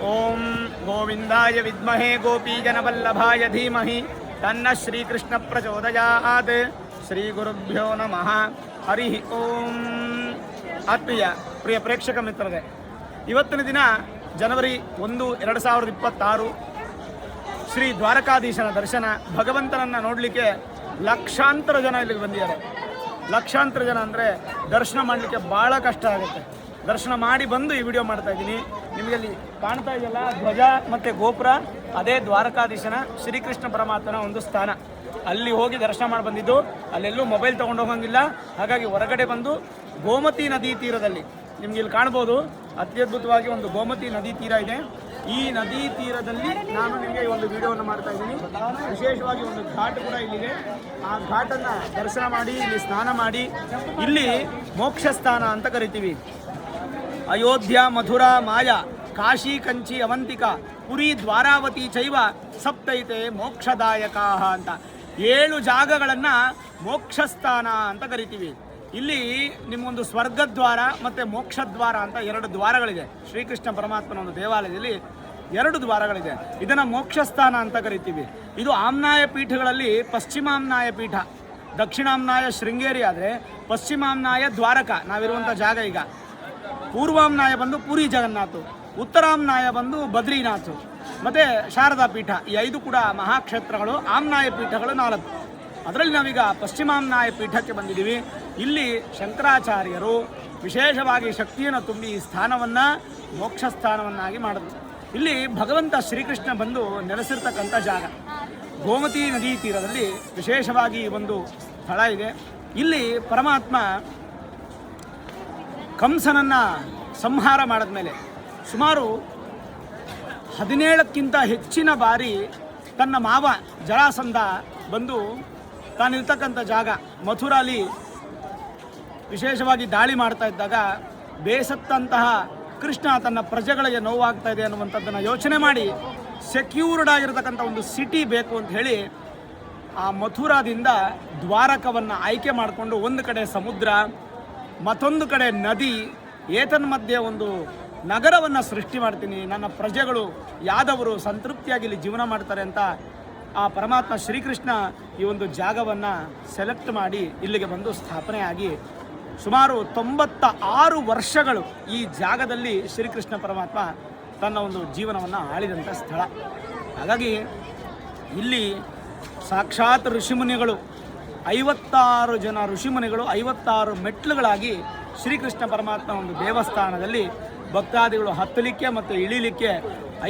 ಓಂ ಗೋವಿಂದಾಯ ವಿದ್ಮಹೇ ಗೋಪೀಜನವಲ್ಲಭಾಯ ಧೀಮಹಿ ತನ್ನ ಶ್ರೀಕೃಷ್ಣ ಪ್ರಚೋದಯಾತ್. ಶ್ರೀ ಗುರುಭ್ಯೋ ನಮಃ. ಹರಿ ಓಂ. ಆತ್ಮೀಯ ಪ್ರಿಯ ಪ್ರೇಕ್ಷಕ ಮಿತ್ರರೇ, ಇವತ್ತಿನ ದಿನ ಜನವರಿ ಒಂದು, ಎರಡು ಸಾವಿರದ ಇಪ್ಪತ್ತಾರು, ಶ್ರೀ ದ್ವಾರಕಾಧೀಶನ ದರ್ಶನ, ಭಗವಂತನನ್ನು ನೋಡಲಿಕ್ಕೆ ಲಕ್ಷಾಂತರ ಜನ ಇಲ್ಲಿಗೆ ಬಂದಿದ್ದಾರೆ. ಲಕ್ಷಾಂತರ ಜನ ಅಂದರೆ ದರ್ಶನ ಮಾಡಲಿಕ್ಕೆ ಭಾಳ ಕಷ್ಟ ಆಗುತ್ತೆ. ದರ್ಶನ ಮಾಡಿ ಬಂದು ಈ ವಿಡಿಯೋ ಮಾಡ್ತಾ ಇದ್ದೀನಿ. ನಿಮಗೆ ಅಲ್ಲಿ ಕಾಣ್ತಾ ಇದೆಯಲ್ಲ, ಧ್ವಜ ಮತ್ತು ಗೋಪುರ, ಅದೇ ದ್ವಾರಕಾಧೀಶನ, ಶ್ರೀಕೃಷ್ಣ ಪರಮಾತ್ಮನ ಒಂದು ಸ್ಥಾನ. ಅಲ್ಲಿ ಹೋಗಿ ದರ್ಶನ ಮಾಡಿ ಬಂದಿದ್ದು, ಅಲ್ಲೆಲ್ಲೂ ಮೊಬೈಲ್ ತೊಗೊಂಡು ಹೋಗಂಗಿಲ್ಲ. ಹಾಗಾಗಿ ಹೊರಗಡೆ ಬಂದು ಗೋಮತಿ ನದಿ ತೀರದಲ್ಲಿ, ನಿಮ್ಗೆ ಇಲ್ಲಿ ಕಾಣ್ಬೋದು, ಅತ್ಯದ್ಭುತವಾಗಿ ಒಂದು ಗೋಮತಿ ನದಿ ತೀರ ಇದೆ. ಈ ನದಿ ತೀರದಲ್ಲಿ ನಾನು ನಿಮಗೆ ಒಂದು ವಿಡಿಯೋವನ್ನು ಮಾಡ್ತಾ ಇದ್ದೀನಿ. ವಿಶೇಷವಾಗಿ ಒಂದು ಘಾಟ್ ಕೂಡ ಇಲ್ಲಿದೆ. ಆ ಘಾಟನ್ನು ದರ್ಶನ ಮಾಡಿ, ಇಲ್ಲಿ ಸ್ನಾನ ಮಾಡಿ, ಇಲ್ಲಿ ಮೋಕ್ಷ ಸ್ಥಾನ ಅಂತ ಕರಿತೀವಿ. ಅಯೋಧ್ಯ ಮಧುರ ಮಾಯಾ, ಕಾಶಿ, ಕಂಚಿ, ಅವಂತಿಕ, ಪುರಿ, ದ್ವಾರಾವತಿ ಚೈವ ಸಪ್ತೈತೆ ಮೋಕ್ಷದಾಯಕ ಅಂತ. ಏಳು ಜಾಗಗಳನ್ನು ಮೋಕ್ಷಸ್ಥಾನ ಅಂತ ಕರಿತೀವಿ. ಇಲ್ಲಿ ನಿಮ್ಮೊಂದು ಸ್ವರ್ಗದ್ವಾರ ಮತ್ತು ಮೋಕ್ಷದ್ವಾರ ಅಂತ ಎರಡು ದ್ವಾರಗಳಿದೆ. ಶ್ರೀಕೃಷ್ಣ ಪರಮಾತ್ಮನ ಒಂದು ದೇವಾಲಯದಲ್ಲಿ ಎರಡು ದ್ವಾರಗಳಿದೆ. ಇದನ್ನು ಮೋಕ್ಷಸ್ಥಾನ ಅಂತ ಕರಿತೀವಿ. ಇದು ಆಮ್ನಾಯ ಪೀಠಗಳಲ್ಲಿ ಪಶ್ಚಿಮಾಮ್ನಾಯ ಪೀಠ. ದಕ್ಷಿಣಾಮ್ನಾಯ ಶೃಂಗೇರಿ ಆದರೆ ಪಶ್ಚಿಮಾಮ್ನಾಯ ದ್ವಾರಕ. ನಾವಿರುವಂಥ ಜಾಗ ಈಗ. ಪೂರ್ವಾಮ್ನಾಯ ಬಂದು ಪುರಿ ಜಗನ್ನಾಥು ಉತ್ತರಾಮ್ನಾಯ ಬಂದು ಬದ್ರಿನಾಥ್, ಮತ್ತು ಶಾರದಾ ಪೀಠ, ಈ ಐದು ಕೂಡ ಮಹಾಕ್ಷೇತ್ರಗಳು, ಆಮ್ನಾಯ ಪೀಠಗಳು ನಾಲ್ಕು. ಅದರಲ್ಲಿ ನಾವೀಗ ಪಶ್ಚಿಮಾಮ್ನಾಯ ಪೀಠಕ್ಕೆ ಬಂದಿದ್ದೀವಿ. ಇಲ್ಲಿ ಶಂಕರಾಚಾರ್ಯರು ವಿಶೇಷವಾಗಿ ಶಕ್ತಿಯನ್ನು ತುಂಬಿ ಈ ಸ್ಥಾನವನ್ನು ಮೋಕ್ಷ ಸ್ಥಾನವನ್ನಾಗಿ ಮಾಡಿದ್ರು. ಇಲ್ಲಿ ಭಗವಂತ ಶ್ರೀಕೃಷ್ಣ ಬಂದು ನೆಲೆಸಿರ್ತಕ್ಕಂಥ ಜಾಗ. ಗೋಮತಿ ನದಿ ತೀರದಲ್ಲಿ ವಿಶೇಷವಾಗಿ ಒಂದು ಸ್ಥಳ ಇದೆ. ಇಲ್ಲಿ ಪರಮಾತ್ಮ ಕಂಸನನ್ನು ಸಂಹಾರ ಮಾಡಿದ್ಮೇಲೆ ಸುಮಾರು ಹದಿನೇಳಕ್ಕಿಂತ ಹೆಚ್ಚಿನ ಬಾರಿ ತನ್ನ ಮಾವ ಜರಾಸಂಧ ಬಂದು ತಾನಿರ್ತಕ್ಕಂಥ ಜಾಗ ಮಥುರಾಲಿ ವಿಶೇಷವಾಗಿ ದಾಳಿ ಮಾಡ್ತಾ ಇದ್ದಾಗ ಬೇಸತ್ತಂತಹ ಕೃಷ್ಣ ತನ್ನ ಪ್ರಜೆಗಳಿಗೆ ನೋವಾಗ್ತಾ ಇದೆ ಅನ್ನುವಂಥದ್ದನ್ನು ಯೋಚನೆ ಮಾಡಿ ಸೆಕ್ಯೂರ್ಡ್ ಆಗಿರತಕ್ಕಂಥ ಒಂದು ಸಿಟಿ ಬೇಕು ಅಂತ ಹೇಳಿ ಆ ಮಥುರಾದಿಂದ ದ್ವಾರಕವನ್ನು ಆಯ್ಕೆ ಮಾಡಿಕೊಂಡು ಒಂದು ಕಡೆ ಸಮುದ್ರ ಮತ್ತೊಂದು ಕಡೆ ನದಿ ಏತನ್ಮಧ್ಯೆ ಒಂದು ನಗರವನ್ನು ಸೃಷ್ಟಿ ಮಾಡ್ತೀನಿ. ನನ್ನ ಪ್ರಜೆಗಳು ಯಾದವರು ಸಂತೃಪ್ತಿಯಾಗಿ ಇಲ್ಲಿ ಜೀವನ ಮಾಡ್ತಾರೆ ಅಂತ ಆ ಪರಮಾತ್ಮ ಶ್ರೀಕೃಷ್ಣ ಈ ಒಂದು ಜಾಗವನ್ನು ಸೆಲೆಕ್ಟ್ ಮಾಡಿ ಇಲ್ಲಿಗೆ ಬಂದು ಸ್ಥಾಪನೆಯಾಗಿ ಸುಮಾರು ತೊಂಬತ್ತ ಆರು ವರ್ಷಗಳು ಈ ಜಾಗದಲ್ಲಿ ಶ್ರೀಕೃಷ್ಣ ಪರಮಾತ್ಮ ತನ್ನ ಒಂದು ಜೀವನವನ್ನು ಆಳಿದಂಥ ಸ್ಥಳ. ಹಾಗಾಗಿ ಇಲ್ಲಿ ಸಾಕ್ಷಾತ್ ಋಷಿಮುನಿಗಳು ಐವತ್ತಾರು ಜನ ಋಷಿಮುನಿಗಳು, ಐವತ್ತಾರು ಮೆಟ್ಲುಗಳಾಗಿ ಶ್ರೀಕೃಷ್ಣ ಪರಮಾತ್ಮ ಒಂದು ದೇವಸ್ಥಾನದಲ್ಲಿ ಭಕ್ತಾದಿಗಳು ಹತ್ತಲಿಕ್ಕೆ ಮತ್ತು ಇಳಿಲಿಕ್ಕೆ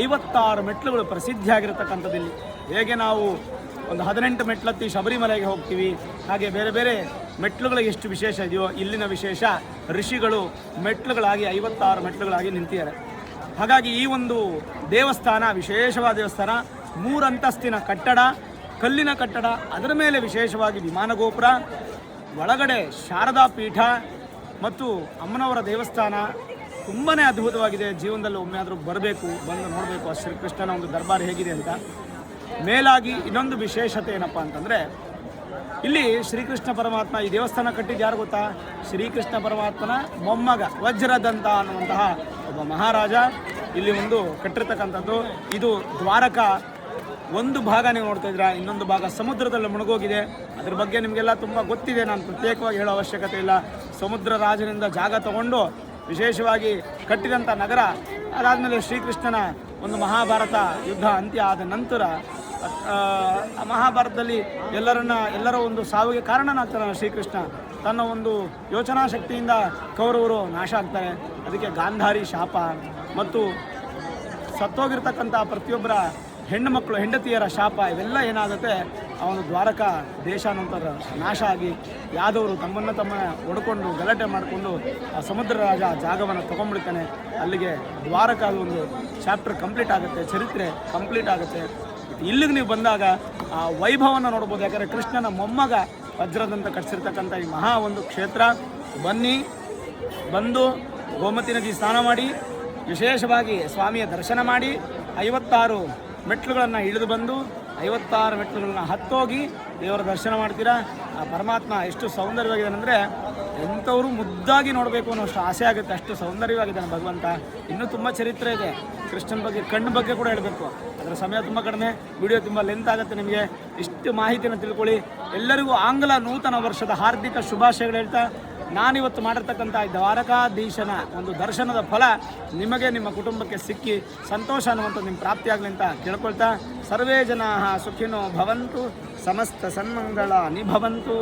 ಐವತ್ತಾರು ಮೆಟ್ಲುಗಳು ಪ್ರಸಿದ್ಧಿಯಾಗಿರತಕ್ಕಂಥದ್ದಿಲ್ಲಿ. ಹೇಗೆ ನಾವು ಒಂದು ಹದಿನೆಂಟು ಮೆಟ್ಲತ್ತಿ ಶಬರಿಮಲೆಗೆ ಹೋಗ್ತೀವಿ, ಹಾಗೆ ಬೇರೆ ಬೇರೆ ಮೆಟ್ಲುಗಳಿಗೆ ಎಷ್ಟು ವಿಶೇಷ ಇದೆಯೋ ಇಲ್ಲಿನ ವಿಶೇಷ ಋಷಿಗಳು ಮೆಟ್ಲುಗಳಾಗಿ, ಐವತ್ತಾರು ಮೆಟ್ಲುಗಳಾಗಿ ನಿಂತಿದ್ದಾರೆ. ಹಾಗಾಗಿ ಈ ಒಂದು ದೇವಸ್ಥಾನ, ವಿಶೇಷವಾದ ದೇವಸ್ಥಾನ ಮೂರಂತಸ್ತಿನ ಕಟ್ಟಡ ಕಲ್ಲಿನ ಕಟ್ಟಡ, ಅದರ ಮೇಲೆ ವಿಶೇಷವಾಗಿ ವಿಮಾನ ಗೋಪುರ, ಒಳಗಡೆ ಶಾರದಾ ಪೀಠ ಮತ್ತು ಅಮ್ಮನವರ ದೇವಸ್ಥಾನ. ತುಂಬಾ ಅದ್ಭುತವಾಗಿದೆ. ಜೀವನದಲ್ಲಿ ಒಮ್ಮೆ ಆದರೂ ಬರಬೇಕು, ಬಂದು ನೋಡಬೇಕು, ಆ ಶ್ರೀಕೃಷ್ಣನ ಒಂದು ದರ್ಬಾರ್ ಹೇಗಿದೆ ಅಂತ. ಮೇಲಾಗಿ ಇನ್ನೊಂದು ವಿಶೇಷತೆ ಏನಪ್ಪ ಅಂತಂದರೆ, ಇಲ್ಲಿ ಶ್ರೀಕೃಷ್ಣ ಪರಮಾತ್ಮ ಈ ದೇವಸ್ಥಾನ ಕಟ್ಟಿದ್ದು ಯಾರು ಗೊತ್ತಾ? ಶ್ರೀಕೃಷ್ಣ ಪರಮಾತ್ಮನ ಮೊಮ್ಮಗ, ವಜ್ರದಂತ ಅನ್ನುವಂತಹ ಒಬ್ಬ ಮಹಾರಾಜ. ಇಲ್ಲಿ ಒಂದು ಕಟ್ಟಿರ್ತಕ್ಕಂಥದ್ದು. ಇದು ದ್ವಾರಕ ಒಂದು ಭಾಗ ನೀವು ನೋಡ್ತಾ ಇದ್ದೀರಾ, ಇನ್ನೊಂದು ಭಾಗ ಸಮುದ್ರದಲ್ಲಿ ಮುಳುಗೋಗಿದೆ. ಅದ್ರ ಬಗ್ಗೆ ನಿಮಗೆಲ್ಲ ತುಂಬ ಗೊತ್ತಿದೆ, ನಾನು ಪ್ರತ್ಯೇಕವಾಗಿ ಹೇಳೋ ಅವಶ್ಯಕತೆ ಇಲ್ಲ. ಸಮುದ್ರ ರಾಜನಿಂದ ಜಾಗ ತಗೊಂಡು ವಿಶೇಷವಾಗಿ ಕಟ್ಟಿದಂಥ ನಗರ, ಅದಾದಮೇಲೆ ಶ್ರೀಕೃಷ್ಣನ ಒಂದು ಮಹಾಭಾರತ ಯುದ್ಧ ಅಂತ್ಯ ಆದ ನಂತರ ಮಹಾಭಾರತದಲ್ಲಿ ಎಲ್ಲರನ್ನ, ಎಲ್ಲರ ಒಂದು ಸಾವಿಗೆ ಕಾರಣನಾಗ್ತಾನೆ ಶ್ರೀಕೃಷ್ಣ. ತನ್ನ ಒಂದು ಯೋಚನಾ ಶಕ್ತಿಯಿಂದ ಕೌರವರು ನಾಶ ಆಗ್ತಾರೆ. ಅದಕ್ಕೆ ಗಾಂಧಾರಿ ಶಾಪ. ಮತ್ತು ಸತ್ತೋಗಿರ್ತಕ್ಕಂಥ ಪ್ರತಿಯೊಬ್ಬರ ಹೆಣ್ಣು ಮಕ್ಕಳು, ಹೆಂಡತಿಯರ ಶಾಪ ಇವೆಲ್ಲ ಏನಾಗುತ್ತೆ, ಆ ಒಂದು ದ್ವಾರಕ ದೇಶ ನಂತರ ನಾಶ ಆಗಿ ಯಾದವರು ತಮ್ಮನ್ನು ತಮ್ಮ ಒಡ್ಕೊಂಡು ಗಲಾಟೆ ಮಾಡಿಕೊಂಡು, ಆ ಸಮುದ್ರ ರಾಜ ಜಾಗವನ್ನು ತೊಗೊಂಡ್ಬಿಡ್ತಾನೆ. ಅಲ್ಲಿಗೆ ದ್ವಾರಕ ಒಂದು ಚಾಪ್ಟರ್ ಕಂಪ್ಲೀಟ್ ಆಗುತ್ತೆ, ಚರಿತ್ರೆ ಕಂಪ್ಲೀಟ್ ಆಗುತ್ತೆ. ಇಲ್ಲಿಗೆ ನೀವು ಬಂದಾಗ, ಆ ವೈಭವನ ನೋಡ್ಬೋದು. ಯಾಕಂದರೆ ಕೃಷ್ಣನ ಮೊಮ್ಮಗ ವಜ್ರದಂತ ಕಟ್ಟಿಸಿರ್ತಕ್ಕಂಥ ಈ ಮಹಾ ಒಂದು ಕ್ಷೇತ್ರ. ಬನ್ನಿ, ಬಂದು ಗೋಮತಿ ನದಿ ಸ್ನಾನ ಮಾಡಿ, ವಿಶೇಷವಾಗಿ ಸ್ವಾಮಿಯ ದರ್ಶನ ಮಾಡಿ, ಐವತ್ತಾರು ಮೆಟ್ಲುಗಳನ್ನು ಇಳಿದು ಬಂದು ಐವತ್ತಾರು ಮೆಟ್ಲುಗಳನ್ನು ಹತ್ತೋಗಿ ದೇವರ ದರ್ಶನ ಮಾಡ್ತೀರಾ? ಆ ಪರಮಾತ್ಮ ಎಷ್ಟು ಸೌಂದರ್ಯವಾಗಿದೆ ಅಂದರೆ ಎಂಥವರು ಮುದ್ದಾಗಿ ನೋಡಬೇಕು ಅನ್ನೋ ಅಷ್ಟು ಆಸೆ ಆಗುತ್ತೆ. ಅಷ್ಟು ಸೌಂದರ್ಯವಾಗಿದ್ದಾನೆ ಭಗವಂತ. ಇನ್ನೂ ತುಂಬ ಚರಿತ್ರೆ ಇದೆ. ಕೃಷ್ಣನ ಬಗ್ಗೆ, ಕಣ್ಣು ಬಗ್ಗೆ ಕೂಡ ಹೇಳಬೇಕು. ಅದರ ಸಮಯ ತುಂಬ ಕಡಿಮೆ. ವಿಡಿಯೋ ತುಂಬ ಲೆಂತ್ ಆಗುತ್ತೆ ನಿಮಗೆ. ಇಷ್ಟು ಮಾಹಿತಿನ ತಿಳ್ಕೊಳ್ಳಿ. ಎಲ್ಲರಿಗೂ ಆಂಗ್ಲ ನೂತನ ವರ್ಷದ ಹಾರ್ದಿಕ ಶುಭಾಶಯಗಳು ಹೇಳ್ತಾ, ನಾನಿವತ್ತು ಮಾಡಿರ್ತಕ್ಕಂಥ ದ್ವಾರಕಾಧೀಶನ ಒಂದು ದರ್ಶನದ ಫಲ ನಿಮಗೆ, ನಿಮ್ಮ ಕುಟುಂಬಕ್ಕೆ ಸಿಕ್ಕಿ ಸಂತೋಷ ಅನ್ನುವಂಥ ನಿಮ್ಮ ಪ್ರಾಪ್ತಿಯಾಗಲಿ ಅಂತ ಕೇಳ್ಕೊಳ್ತಾ, ಸರ್ವೇ ಜನ ಸುಖಿನೋ ಭವಂತು. ಸಮಸ್ತ ಸನ್ಮಂಗಳ ನಿಭವಂತು.